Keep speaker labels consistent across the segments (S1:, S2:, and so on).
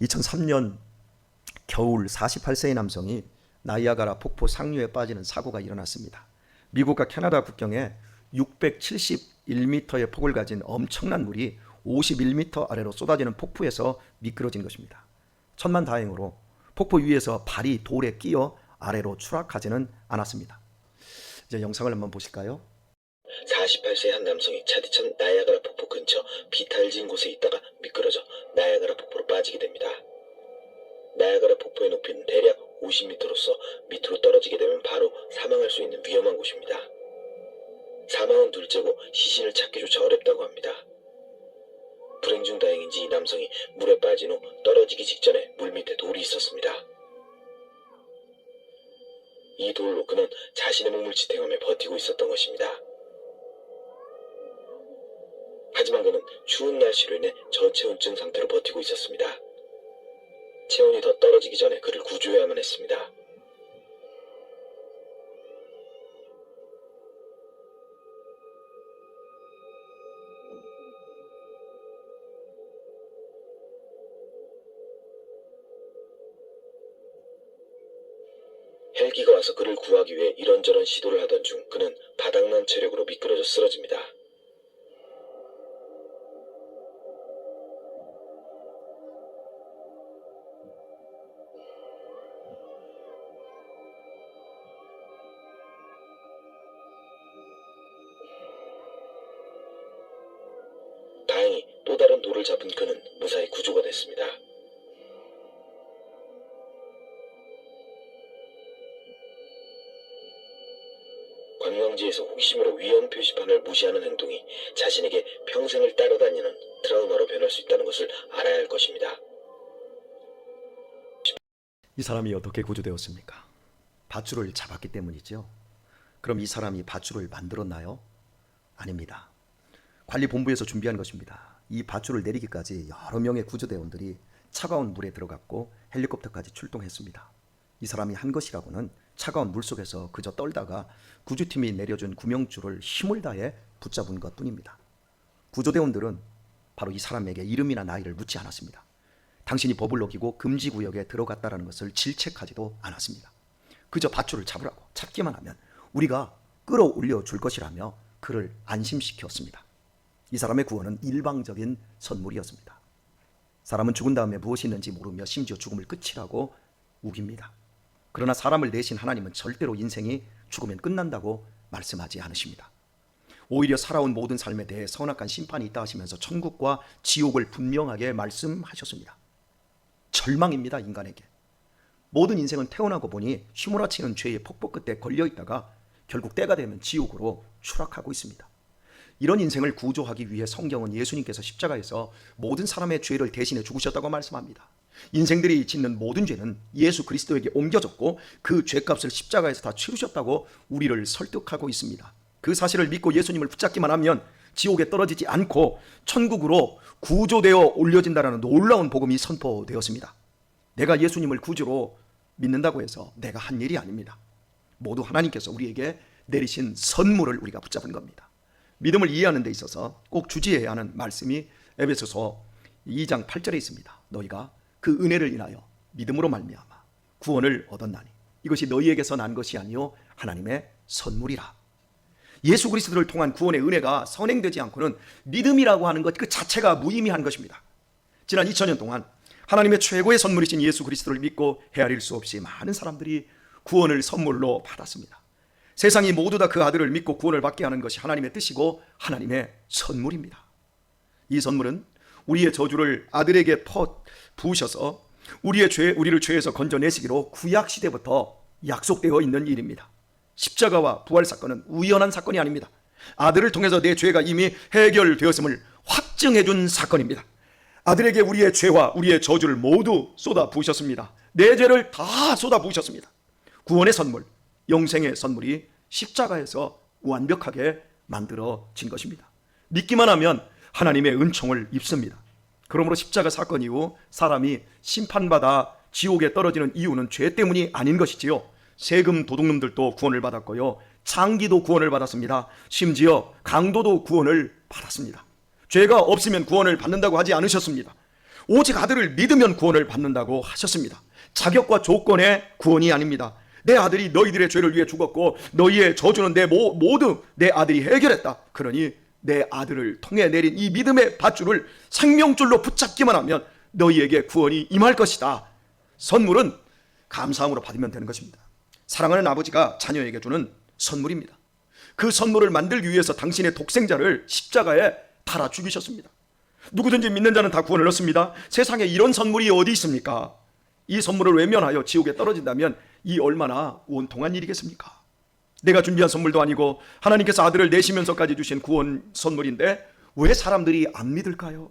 S1: 2003년 겨울 48세의 남성이 나이아가라 폭포 상류에 빠지는 사고가 일어났습니다. 미국과 캐나다 국경에 671m의 폭을 가진 엄청난 물이 51m 아래로 쏟아지는 폭포에서 미끄러진 것입니다. 천만 다행으로 폭포 위에서 발이 돌에 끼어 아래로 추락하지는 않았습니다. 이제 영상을 한번 보실까요?
S2: 48세 한 남성이 차디천 나야가라 폭포 근처 비탈진 곳에 있다가 미끄러져 나야가라 폭포로 빠지게 됩니다. 나야가라 폭포의 높이는 대략 50m로서 밑으로 떨어지게 되면 바로 사망할 수 있는 위험한 곳입니다. 사망은 둘째고 시신을 찾기조차 어렵다고 합니다. 불행 중 다행인지 이 남성이 물에 빠진 후 떨어지기 직전에 물 밑에 돌이 있었습니다. 이 돌로 그는 자신의 몸을 지탱하며 버티고 있었던 것입니다. 하지만 그는 추운 날씨로 인해 저체온증 상태로 버티고 있었습니다. 체온이 더 떨어지기 전에 그를 구조해야만 했습니다. 헬기가 와서 그를 구하기 위해 이런저런 시도를 하던 중 그는 바닥난 체력으로 미끄러져 쓰러집니다. 관광지에서 호기심으로 위험 표시판을 무시하는 행동이 자신에게 평생을 따라다니는 트라우마로 변할 수 있다는 것을 알아야 할 것입니다.
S1: 이 사람이 어떻게 구조되었습니까? 밧줄을 잡았기 때문이죠. 그럼 이 사람이 밧줄을 만들었나요? 아닙니다. 관리본부에서 준비한 것입니다. 이 밧줄을 내리기까지 여러 명의 구조대원들이 차가운 물에 들어갔고 헬리콥터까지 출동했습니다. 이 사람이 한 것이라고는 차가운 물 속에서 그저 떨다가 구조팀이 내려준 구명줄을 힘을 다해 붙잡은 것 뿐입니다. 구조대원들은 바로 이 사람에게 이름이나 나이를 묻지 않았습니다. 당신이 법을 어기고 금지 구역에 들어갔다라는 것을 질책하지도 않았습니다. 그저 밧줄을 잡으라고 찾기만 하면 우리가 끌어올려 줄 것이라며 그를 안심시켰습니다. 이 사람의 구원은 일방적인 선물이었습니다. 사람은 죽은 다음에 무엇이 있는지 모르며 심지어 죽음을 끝이라고 우깁니다. 그러나 사람을 내신 하나님은 절대로 인생이 죽으면 끝난다고 말씀하지 않으십니다. 오히려 살아온 모든 삶에 대해 선악한 심판이 있다 하시면서 천국과 지옥을 분명하게 말씀하셨습니다. 절망입니다, 인간에게. 모든 인생은 태어나고 보니 휘몰아치는 죄의 폭포 끝에 걸려 있다가 결국 때가 되면 지옥으로 추락하고 있습니다. 이런 인생을 구조하기 위해 성경은 예수님께서 십자가에서 모든 사람의 죄를 대신해 죽으셨다고 말씀합니다. 인생들이 짓는 모든 죄는 예수 그리스도에게 옮겨졌고 그 죄값을 십자가에서 다 치르셨다고 우리를 설득하고 있습니다. 그 사실을 믿고 예수님을 붙잡기만 하면 지옥에 떨어지지 않고 천국으로 구조되어 올려진다라는 놀라운 복음이 선포되었습니다. 내가 예수님을 구주로 믿는다고 해서 내가 한 일이 아닙니다. 모두 하나님께서 우리에게 내리신 선물을 우리가 붙잡은 겁니다. 믿음을 이해하는 데 있어서 꼭 주지해야 하는 말씀이 에베소서 2장 8절에 있습니다. 너희가 그 은혜를 인하여 믿음으로 말미암아 구원을 얻었나니 이것이 너희에게서 난 것이 아니요 하나님의 선물이라. 예수 그리스도를 통한 구원의 은혜가 선행되지 않고는 믿음이라고 하는 것 그 자체가 무의미한 것입니다. 지난 2000년 동안 하나님의 최고의 선물이신 예수 그리스도를 믿고 헤아릴 수 없이 많은 사람들이 구원을 선물로 받았습니다. 세상이 모두 다 그 아들을 믿고 구원을 받게 하는 것이 하나님의 뜻이고 하나님의 선물입니다. 이 선물은 우리의 저주를 아들에게 퍼 부으셔서 우리의 죄 우리를 죄에서 건져내시기로 구약 시대부터 약속되어 있는 일입니다. 십자가와 부활 사건은 우연한 사건이 아닙니다. 아들을 통해서 내 죄가 이미 해결되었음을 확증해 준 사건입니다. 아들에게 우리의 죄와 우리의 저주를 모두 쏟아 부으셨습니다. 내 죄를 다 쏟아 부으셨습니다. 구원의 선물, 영생의 선물이 십자가에서 완벽하게 만들어진 것입니다. 믿기만 하면 하나님의 은총을 입습니다. 그러므로 십자가 사건 이후 사람이 심판받아 지옥에 떨어지는 이유는 죄 때문이 아닌 것이지요. 세금 도둑놈들도 구원을 받았고요. 장기도 구원을 받았습니다. 심지어 강도도 구원을 받았습니다. 죄가 없으면 구원을 받는다고 하지 않으셨습니다. 오직 아들을 믿으면 구원을 받는다고 하셨습니다. 자격과 조건의 구원이 아닙니다. 내 아들이 너희들의 죄를 위해 죽었고 너희의 저주는 내 모, 모두 내 아들이 해결했다. 그러니 내 아들을 통해 내린 이 믿음의 밧줄을 생명줄로 붙잡기만 하면 너희에게 구원이 임할 것이다. 선물은 감사함으로 받으면 되는 것입니다. 사랑하는 아버지가 자녀에게 주는 선물입니다. 그 선물을 만들기 위해서 당신의 독생자를 십자가에 달아 죽이셨습니다. 누구든지 믿는 자는 다 구원을 얻습니다. 세상에 이런 선물이 어디 있습니까? 이 선물을 외면하여 지옥에 떨어진다면 이 얼마나 원통한 일이겠습니까? 내가 준비한 선물도 아니고 하나님께서 아들을 내시면서까지 주신 구원 선물인데 왜 사람들이 안 믿을까요?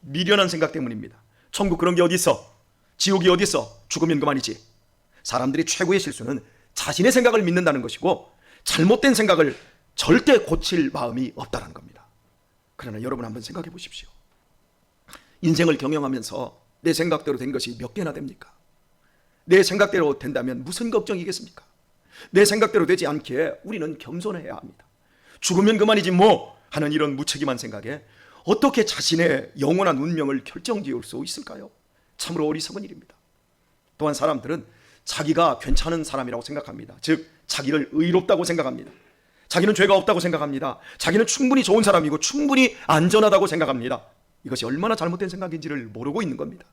S1: 미련한 생각 때문입니다. 천국 그런 게 어디 있어? 지옥이 어디 있어? 죽으면 그만이지. 사람들이 최고의 실수는 자신의 생각을 믿는다는 것이고 잘못된 생각을 절대 고칠 마음이 없다는 겁니다. 그러나 여러분 한번 생각해 보십시오. 인생을 경영하면서 내 생각대로 된 것이 몇 개나 됩니까? 내 생각대로 된다면 무슨 걱정이겠습니까? 내 생각대로 되지 않기에 우리는 겸손해야 합니다. 죽으면 그만이지 뭐 하는 이런 무책임한 생각에 어떻게 자신의 영원한 운명을 결정지을 수 있을까요? 참으로 어리석은 일입니다. 또한 사람들은 자기가 괜찮은 사람이라고 생각합니다. 즉 자기를 의롭다고 생각합니다. 자기는 죄가 없다고 생각합니다. 자기는 충분히 좋은 사람이고 충분히 안전하다고 생각합니다. 이것이 얼마나 잘못된 생각인지를 모르고 있는 겁니다.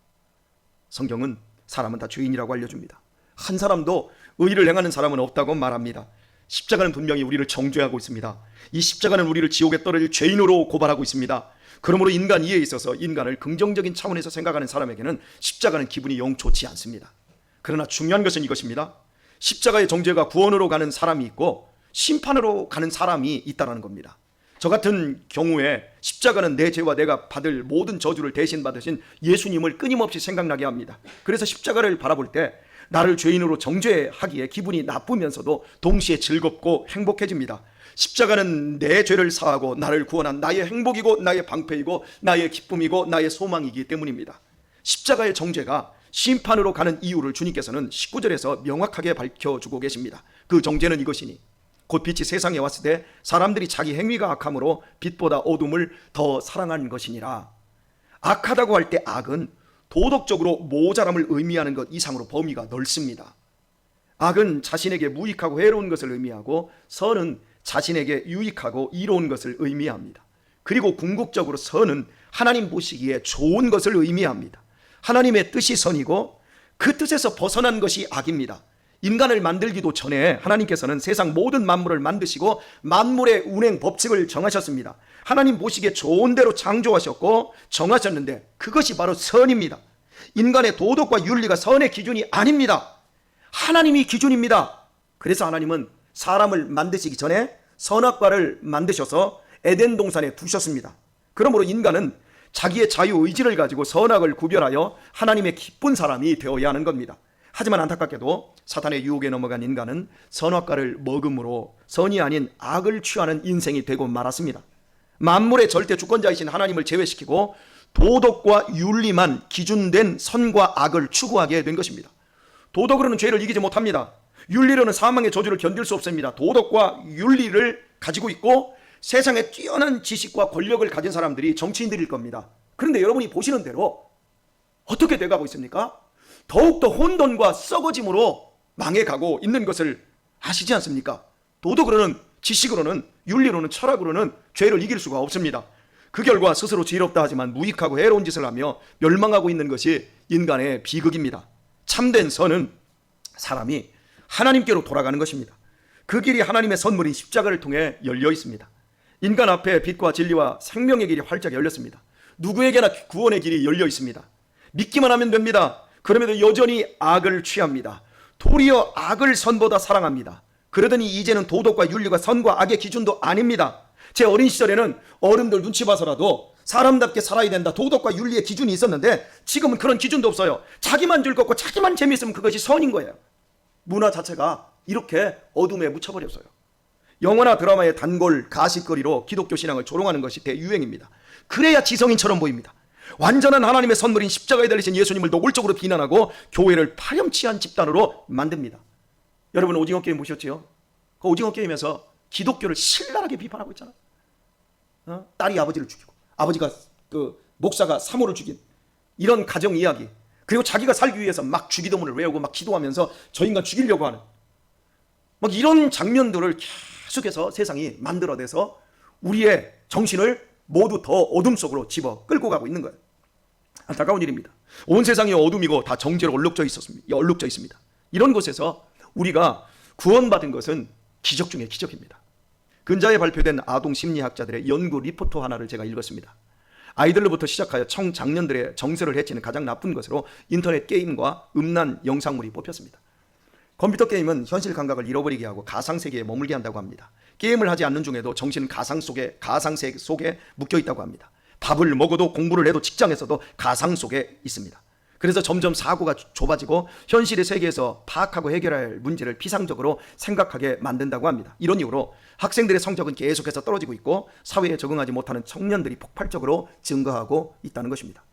S1: 성경은 사람은 다 죄인이라고 알려줍니다. 한 사람도 의를 행하는 사람은 없다고 말합니다. 십자가는 분명히 우리를 정죄하고 있습니다. 이 십자가는 우리를 지옥에 떨어질 죄인으로 고발하고 있습니다. 그러므로 인간 이해에 있어서 인간을 긍정적인 차원에서 생각하는 사람에게는 십자가는 기분이 영 좋지 않습니다. 그러나 중요한 것은 이것입니다. 십자가의 정죄가 구원으로 가는 사람이 있고 심판으로 가는 사람이 있다는 겁니다. 저 같은 경우에 십자가는 내 죄와 내가 받을 모든 저주를 대신 받으신 예수님을 끊임없이 생각나게 합니다. 그래서 십자가를 바라볼 때 나를 죄인으로 정죄하기에 기분이 나쁘면서도 동시에 즐겁고 행복해집니다. 십자가는 내 죄를 사하고 나를 구원한 나의 행복이고 나의 방패이고 나의 기쁨이고 나의 소망이기 때문입니다. 십자가의 정죄가 심판으로 가는 이유를 주님께서는 19절에서 명확하게 밝혀주고 계십니다. 그 정죄는 이것이니 곧 빛이 세상에 왔을 때 사람들이 자기 행위가 악함으로 빛보다 어둠을 더 사랑한 것이니라. 악하다고 할 때 악은 도덕적으로 모자람을 의미하는 것 이상으로 범위가 넓습니다. 악은 자신에게 무익하고 해로운 것을 의미하고 선은 자신에게 유익하고 이로운 것을 의미합니다. 그리고 궁극적으로 선은 하나님 보시기에 좋은 것을 의미합니다. 하나님의 뜻이 선이고 그 뜻에서 벗어난 것이 악입니다. 인간을 만들기도 전에 하나님께서는 세상 모든 만물을 만드시고 만물의 운행 법칙을 정하셨습니다. 하나님 보시기에 좋은 대로 창조하셨고 정하셨는데 그것이 바로 선입니다. 인간의 도덕과 윤리가 선의 기준이 아닙니다. 하나님이 기준입니다. 그래서 하나님은 사람을 만드시기 전에 선악과를 만드셔서 에덴 동산에 두셨습니다. 그러므로 인간은 자기의 자유 의지를 가지고 선악을 구별하여 하나님의 기쁜 사람이 되어야 하는 겁니다. 하지만 안타깝게도 사탄의 유혹에 넘어간 인간은 선악과를 먹음으로 선이 아닌 악을 취하는 인생이 되고 말았습니다. 만물의 절대 주권자이신 하나님을 제외시키고 도덕과 윤리만 기준된 선과 악을 추구하게 된 것입니다. 도덕으로는 죄를 이기지 못합니다. 윤리로는 사망의 저주를 견딜 수 없습니다. 도덕과 윤리를 가지고 있고 세상에 뛰어난 지식과 권력을 가진 사람들이 정치인들일 겁니다. 그런데 여러분이 보시는 대로 어떻게 돼가고 있습니까? 더욱더 혼돈과 썩어짐으로 망해가고 있는 것을 아시지 않습니까? 도덕으로는 지식으로는 윤리로는 철학으로는 죄를 이길 수가 없습니다. 그 결과 스스로 지혜롭다 하지만 무익하고 해로운 짓을 하며 멸망하고 있는 것이 인간의 비극입니다. 참된 선은 사람이 하나님께로 돌아가는 것입니다. 그 길이 하나님의 선물인 십자가를 통해 열려 있습니다. 인간 앞에 빛과 진리와 생명의 길이 활짝 열렸습니다. 누구에게나 구원의 길이 열려 있습니다. 믿기만 하면 됩니다. 그럼에도 여전히 악을 취합니다. 도리어 악을 선보다 사랑합니다. 그러더니 이제는 도덕과 윤리가 선과 악의 기준도 아닙니다. 제 어린 시절에는 어른들 눈치 봐서라도 사람답게 살아야 된다. 도덕과 윤리의 기준이 있었는데 지금은 그런 기준도 없어요. 자기만 즐겁고 자기만 재미있으면 그것이 선인 거예요. 문화 자체가 이렇게 어둠에 묻혀버렸어요. 영화나 드라마의 단골 가십거리로 기독교 신앙을 조롱하는 것이 대유행입니다. 그래야 지성인처럼 보입니다. 완전한 하나님의 선물인 십자가에 달리신 예수님을 노골적으로 비난하고 교회를 파렴치한 집단으로 만듭니다. 여러분 오징어 게임 보셨지요? 그 오징어 게임에서 기독교를 신랄하게 비판하고 있잖아. 어? 딸이 아버지를 죽이고 아버지가 그 목사가 사모를 죽인 이런 가정 이야기 그리고 자기가 살기 위해서 막 주기도문을 외우고 막 기도하면서 저 인간 죽이려고 하는 막 이런 장면들을 계속해서 세상이 만들어내서 우리의 정신을 모두 더 어둠 속으로 집어 끌고 가고 있는 거예요. 안타까운 일입니다. 온 세상이 어둠이고 다 정죄로 얼룩져 있었습니다. 얼룩져 있습니다. 이런 곳에서 우리가 구원받은 것은 기적 중의 기적입니다. 근자에 발표된 아동 심리학자들의 연구 리포트 하나를 제가 읽었습니다. 아이들로부터 시작하여 청장년들의 정서를 해치는 가장 나쁜 것으로 인터넷 게임과 음란 영상물이 뽑혔습니다. 컴퓨터 게임은 현실 감각을 잃어버리게 하고 가상 세계에 머물게 한다고 합니다. 게임을 하지 않는 중에도 정신은 가상 속에 가상 세계 속에 묶여 있다고 합니다. 밥을 먹어도 공부를 해도 직장에서도 가상 속에 있습니다. 그래서 점점 사고가 좁아지고 현실의 세계에서 파악하고 해결할 문제를 피상적으로 생각하게 만든다고 합니다. 이런 이유로 학생들의 성적은 계속해서 떨어지고 있고 사회에 적응하지 못하는 청년들이 폭발적으로 증가하고 있다는 것입니다.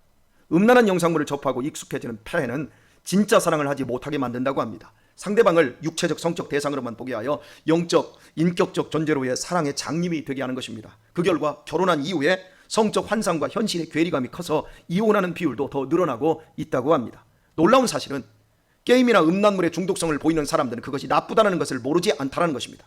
S1: 음란한 영상물을 접하고 익숙해지는 폐해는 진짜 사랑을 하지 못하게 만든다고 합니다. 상대방을 육체적 성적 대상으로만 보게 하여 영적 인격적 존재로의 사랑의 장님이 되게 하는 것입니다. 그 결과 결혼한 이후에 성적 환상과 현실의 괴리감이 커서 이혼하는 비율도 더 늘어나고 있다고 합니다. 놀라운 사실은 게임이나 음란물의 중독성을 보이는 사람들은 그것이 나쁘다는 것을 모르지 않다는 것입니다.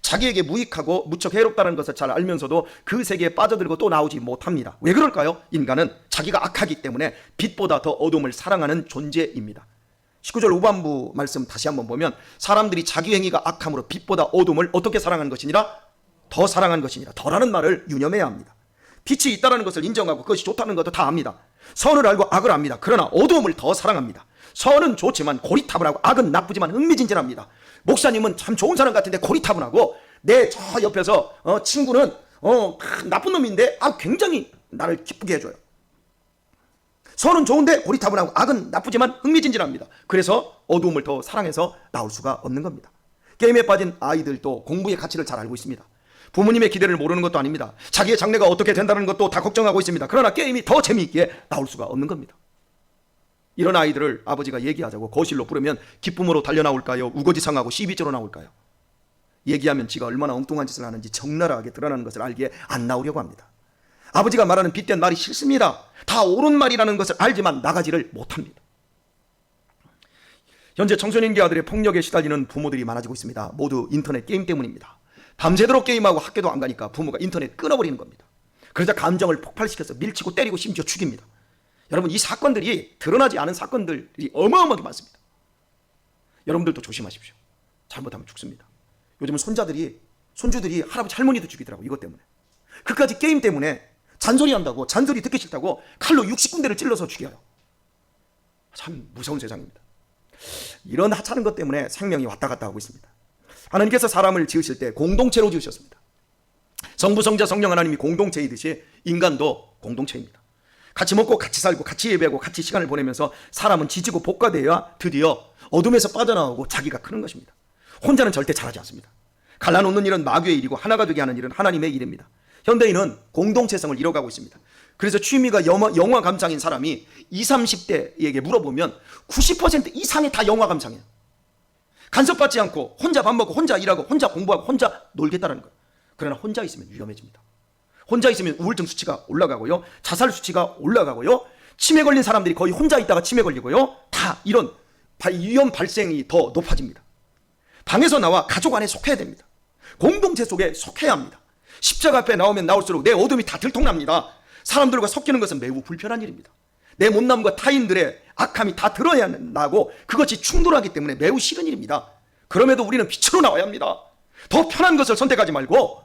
S1: 자기에게 무익하고 무척 해롭다는 것을 잘 알면서도 그 세계에 빠져들고 또 나오지 못합니다. 왜 그럴까요? 인간은 자기가 악하기 때문에 빛보다 더 어둠을 사랑하는 존재입니다. 19절 후반부 말씀 다시 한번 보면 사람들이 자기 행위가 악함으로 빛보다 어둠을 어떻게 사랑하는 것이니라 더 사랑한 것이니라 더라는 말을 유념해야 합니다. 빛이 있다는 것을 인정하고 그것이 좋다는 것도 다 압니다. 선을 알고 악을 압니다. 그러나 어두움을 더 사랑합니다. 선은 좋지만 고리타분하고 악은 나쁘지만 흥미진진합니다. 목사님은 참 좋은 사람 같은데 고리타분하고 내 저 옆에서 어, 친구는 어, 크, 나쁜 놈인데 아 굉장히 나를 기쁘게 해줘요. 선은 좋은데 고리타분하고 악은 나쁘지만 흥미진진합니다. 그래서 어두움을 더 사랑해서 나올 수가 없는 겁니다. 게임에 빠진 아이들도 공부의 가치를 잘 알고 있습니다. 부모님의 기대를 모르는 것도 아닙니다. 자기의 장래가 어떻게 된다는 것도 다 걱정하고 있습니다. 그러나 게임이 더 재미있게 나올 수가 없는 겁니다. 이런 아이들을 아버지가 얘기하자고 거실로 부르면 기쁨으로 달려나올까요? 우거지상하고 시비죄로 나올까요? 얘기하면 지가 얼마나 엉뚱한 짓을 하는지 적나라하게 드러나는 것을 알기에 안 나오려고 합니다. 아버지가 말하는 빗된 말이 싫습니다. 다 옳은 말이라는 것을 알지만 나가지를 못합니다. 현재 청소년기 아들의 폭력에 시달리는 부모들이 많아지고 있습니다. 모두 인터넷 게임 때문입니다. 밤새도록 게임하고 학교도 안 가니까 부모가 인터넷 끊어버리는 겁니다. 그러자 감정을 폭발시켜서 밀치고 때리고 심지어 죽입니다. 여러분 이 사건들이 드러나지 않은 사건들이 어마어마하게 많습니다. 여러분들도 조심하십시오. 잘못하면 죽습니다. 요즘은 손자들이 손주들이 할아버지 할머니도 죽이더라고 이것 때문에. 그까지 게임 때문에 잔소리 한다고 잔소리 듣기 싫다고 칼로 60군데를 찔러서 죽여요. 참 무서운 세상입니다. 이런 하찮은 것 때문에 생명이 왔다 갔다 하고 있습니다. 하나님께서 사람을 지으실 때 공동체로 지으셨습니다. 성부, 성자, 성령 하나님이 공동체이듯이 인간도 공동체입니다. 같이 먹고 같이 살고 같이 예배하고 같이 시간을 보내면서 사람은 지지고 볶아내야 드디어 어둠에서 빠져나오고 자기가 크는 것입니다. 혼자는 절대 잘하지 않습니다. 갈라놓는 일은 마귀의 일이고 하나가 되게 하는 일은 하나님의 일입니다. 현대인은 공동체성을 잃어가고 있습니다. 그래서 취미가 영화, 영화 감상인 사람이 20, 30대에게 물어보면 90% 이상이 다 영화 감상이에요. 간섭받지 않고 혼자 밥 먹고 혼자 일하고 혼자 공부하고 혼자 놀겠다는 거예요. 그러나 혼자 있으면 위험해집니다. 혼자 있으면 우울증 수치가 올라가고요. 자살 수치가 올라가고요. 치매 걸린 사람들이 거의 혼자 있다가 치매 걸리고요. 다 이런 위험 발생이 더 높아집니다. 방에서 나와 가족 안에 속해야 됩니다. 공동체 속에 속해야 합니다. 십자가 앞에 나오면 나올수록 내 어둠이 다 들통납니다. 사람들과 섞이는 것은 매우 불편한 일입니다. 내 못남과 타인들의 악함이 다 드러야 나고 그것이 충돌하기 때문에 매우 싫은 일입니다. 그럼에도 우리는 빛으로 나와야 합니다. 더 편한 것을 선택하지 말고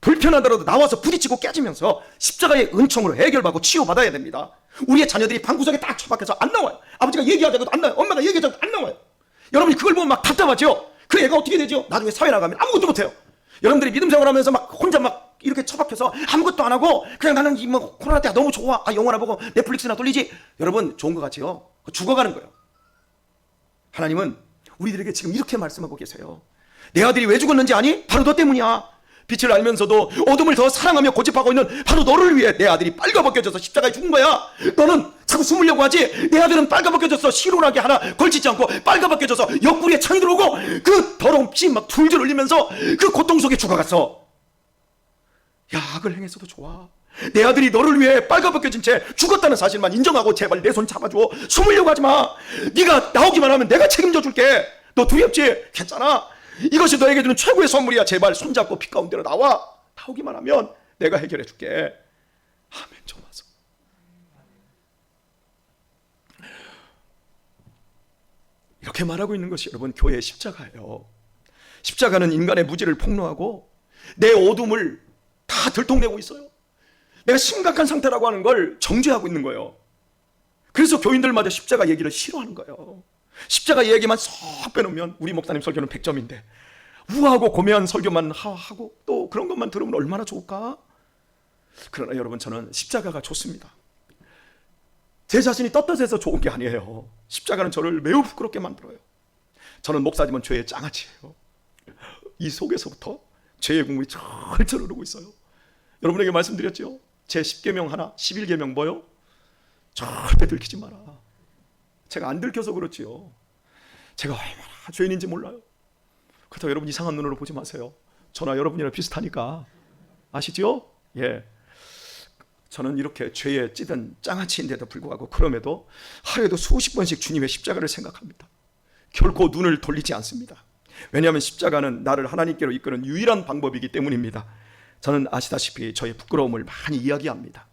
S1: 불편하더라도 나와서 부딪히고 깨지면서 십자가의 은총으로 해결받고 치유받아야 됩니다. 우리의 자녀들이 방구석에 딱 처박혀서 안 나와요. 아버지가 얘기하자고도 안 나와요. 엄마가 얘기하자고도 안 나와요. 여러분이 그걸 보면 막 답답하죠? 그 애가 어떻게 되죠? 나중에 사회 나가면 아무것도 못해요. 여러분들이 믿음 생활하면서 막 혼자 막 이렇게 처박혀서 아무것도 안 하고 그냥 나는 이 뭐 코로나 때가 너무 좋아. 아 영화나 보고 넷플릭스나 돌리지. 여러분 좋은 것 같지요? 죽어가는 거예요. 하나님은 우리들에게 지금 이렇게 말씀하고 계세요. 내 아들이 왜 죽었는지 아니? 바로 너 때문이야. 빛을 알면서도 어둠을 더 사랑하며 고집하고 있는 바로 너를 위해 내 아들이 빨가벗겨져서 십자가에 죽은 거야. 너는 자꾸 숨으려고 하지. 내 아들은 빨가벗겨져서 시원하게 하나 걸치지 않고 빨가벗겨져서 옆구리에 창이 들어오고 그 더러운 피 막 줄줄 흘리면서 그 고통 속에 죽어갔어. 야 악을 행했어도 좋아. 내 아들이 너를 위해 빨가벗겨진 채 죽었다는 사실만 인정하고 제발 내 손 잡아줘. 숨으려고 하지 마. 네가 나오기만 하면 내가 책임져 줄게. 너 두렵지? 괜찮아. 이것이 너에게 주는 최고의 선물이야. 제발 손잡고 피 가운데로 나와. 나오기만 하면 내가 해결해 줄게. 아멘 좀 와서. 이렇게 말하고 있는 것이 여러분 교회의 십자가예요. 십자가는 인간의 무지를 폭로하고 내 어둠을 다 들통내고 있어요. 내가 심각한 상태라고 하는 걸 정죄하고 있는 거예요. 그래서 교인들마다 십자가 얘기를 싫어하는 거예요. 십자가 얘기만 쏙 빼놓으면 우리 목사님 설교는 100점인데 우아하고 고매한 설교만 하- 하고 또 그런 것만 들으면 얼마나 좋을까? 그러나 여러분 저는 십자가가 좋습니다. 제 자신이 떳떳해서 좋은 게 아니에요. 십자가는 저를 매우 부끄럽게 만들어요. 저는 목사님은 죄의 장아찌예요. 이 속에서부터 죄의 국물이 철철 흐르고 있어요. 여러분에게 말씀드렸죠. 제 10계명 하나, 11계명 뭐요? 절대 들키지 마라. 제가 안 들켜서 그렇지요. 제가 얼마나 죄인인지 몰라요. 그렇다고 여러분 이상한 눈으로 보지 마세요. 저나 여러분이랑 비슷하니까. 아시죠? 예. 저는 이렇게 죄에 찌든 장아찌인데도 불구하고 그럼에도 하루에도 수십 번씩 주님의 십자가를 생각합니다. 결코 눈을 돌리지 않습니다. 왜냐하면 십자가는 나를 하나님께로 이끄는 유일한 방법이기 때문입니다. 저는 아시다시피 저의 부끄러움을 많이 이야기합니다.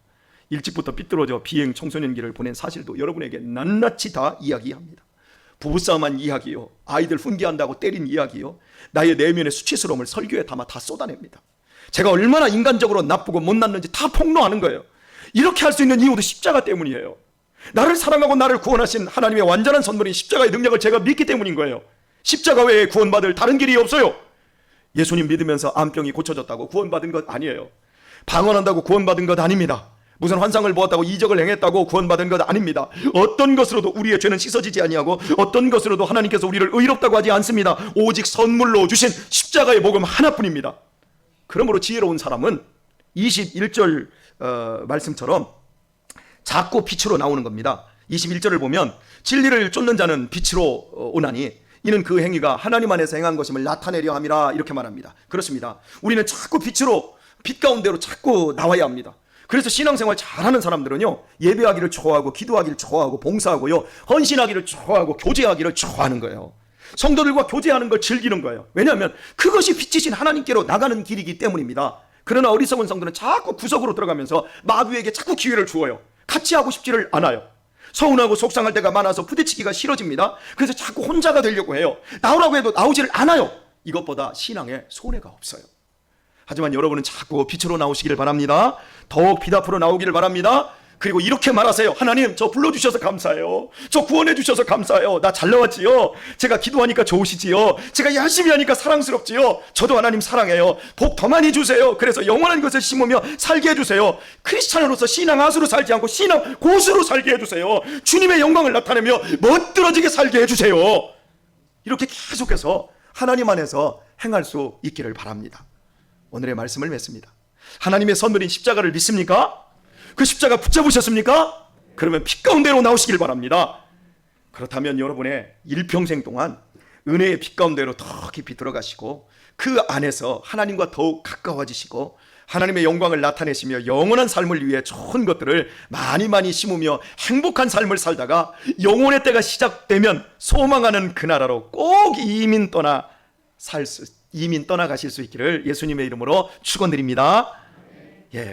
S1: 일찍부터 삐뚤어져 비행 청소년기를 보낸 사실도 여러분에게 낱낱이 다 이야기합니다. 부부싸움한 이야기요, 아이들 훈계한다고 때린 이야기요, 나의 내면의 수치스러움을 설교에 담아 다 쏟아냅니다. 제가 얼마나 인간적으로 나쁘고 못났는지 다 폭로하는 거예요. 이렇게 할 수 있는 이유도 십자가 때문이에요. 나를 사랑하고 나를 구원하신 하나님의 완전한 선물인 십자가의 능력을 제가 믿기 때문인 거예요. 십자가 외에 구원받을 다른 길이 없어요. 예수님 믿으면서 암병이 고쳐졌다고 구원받은 것 아니에요. 방언한다고 구원받은 것 아닙니다. 무슨 환상을 보았다고 이적을 행했다고 구원받은 것 아닙니다. 어떤 것으로도 우리의 죄는 씻어지지 아니하고 어떤 것으로도 하나님께서 우리를 의롭다고 하지 않습니다. 오직 선물로 주신 십자가의 복음 하나뿐입니다. 그러므로 지혜로운 사람은 21절 어, 말씀처럼 작고 빛으로 나오는 겁니다. 21절을 보면 진리를 쫓는 자는 빛으로 어, 오나니 이는 그 행위가 하나님 안에서 행한 것임을 나타내려 함이라 이렇게 말합니다. 그렇습니다. 우리는 자꾸 빛으로 빛 가운데로 자꾸 나와야 합니다. 그래서 신앙생활 잘하는 사람들은요 예배하기를 좋아하고 기도하기를 좋아하고 봉사하고요 헌신하기를 좋아하고 교제하기를 좋아하는 거예요. 성도들과 교제하는 걸 즐기는 거예요. 왜냐하면 그것이 빛이신 하나님께로 나가는 길이기 때문입니다. 그러나 어리석은 성도는 자꾸 구석으로 들어가면서 마귀에게 자꾸 기회를 주어요. 같이 하고 싶지를 않아요. 서운하고 속상할 때가 많아서 부딪히기가 싫어집니다. 그래서 자꾸 혼자가 되려고 해요. 나오라고 해도 나오지를 않아요. 이것보다 신앙에 손해가 없어요. 하지만 여러분은 자꾸 빛으로 나오시기를 바랍니다. 더욱 빛 앞으로 나오기를 바랍니다. 그리고 이렇게 말하세요. 하나님, 저 불러주셔서 감사해요. 저 구원해주셔서 감사해요. 나 잘 나왔지요? 제가 기도하니까 좋으시지요? 제가 열심히 하니까 사랑스럽지요? 저도 하나님 사랑해요. 복 더 많이 주세요. 그래서 영원한 것을 심으며 살게 해주세요. 크리스찬으로서 신앙 아수로 살지 않고 신앙 고수로 살게 해주세요. 주님의 영광을 나타내며 멋들어지게 살게 해주세요. 이렇게 계속해서 하나님 안에서 행할 수 있기를 바랍니다. 오늘의 말씀을 맺습니다. 하나님의 선물인 십자가를 믿습니까? 그 십자가 붙잡으셨습니까? 그러면 피 가운데로 나오시길 바랍니다. 그렇다면 여러분의 일평생 동안 은혜의 빛 가운데로 더 깊이 들어가시고 그 안에서 하나님과 더욱 가까워지시고 하나님의 영광을 나타내시며 영원한 삶을 위해 좋은 것들을 많이 많이 심으며 행복한 삶을 살다가 영혼의 때가 시작되면 소망하는 그 나라로 꼭 이민 떠나 살 수, 이민 떠나가실 수 있기를 예수님의 이름으로 축원드립니다. 예.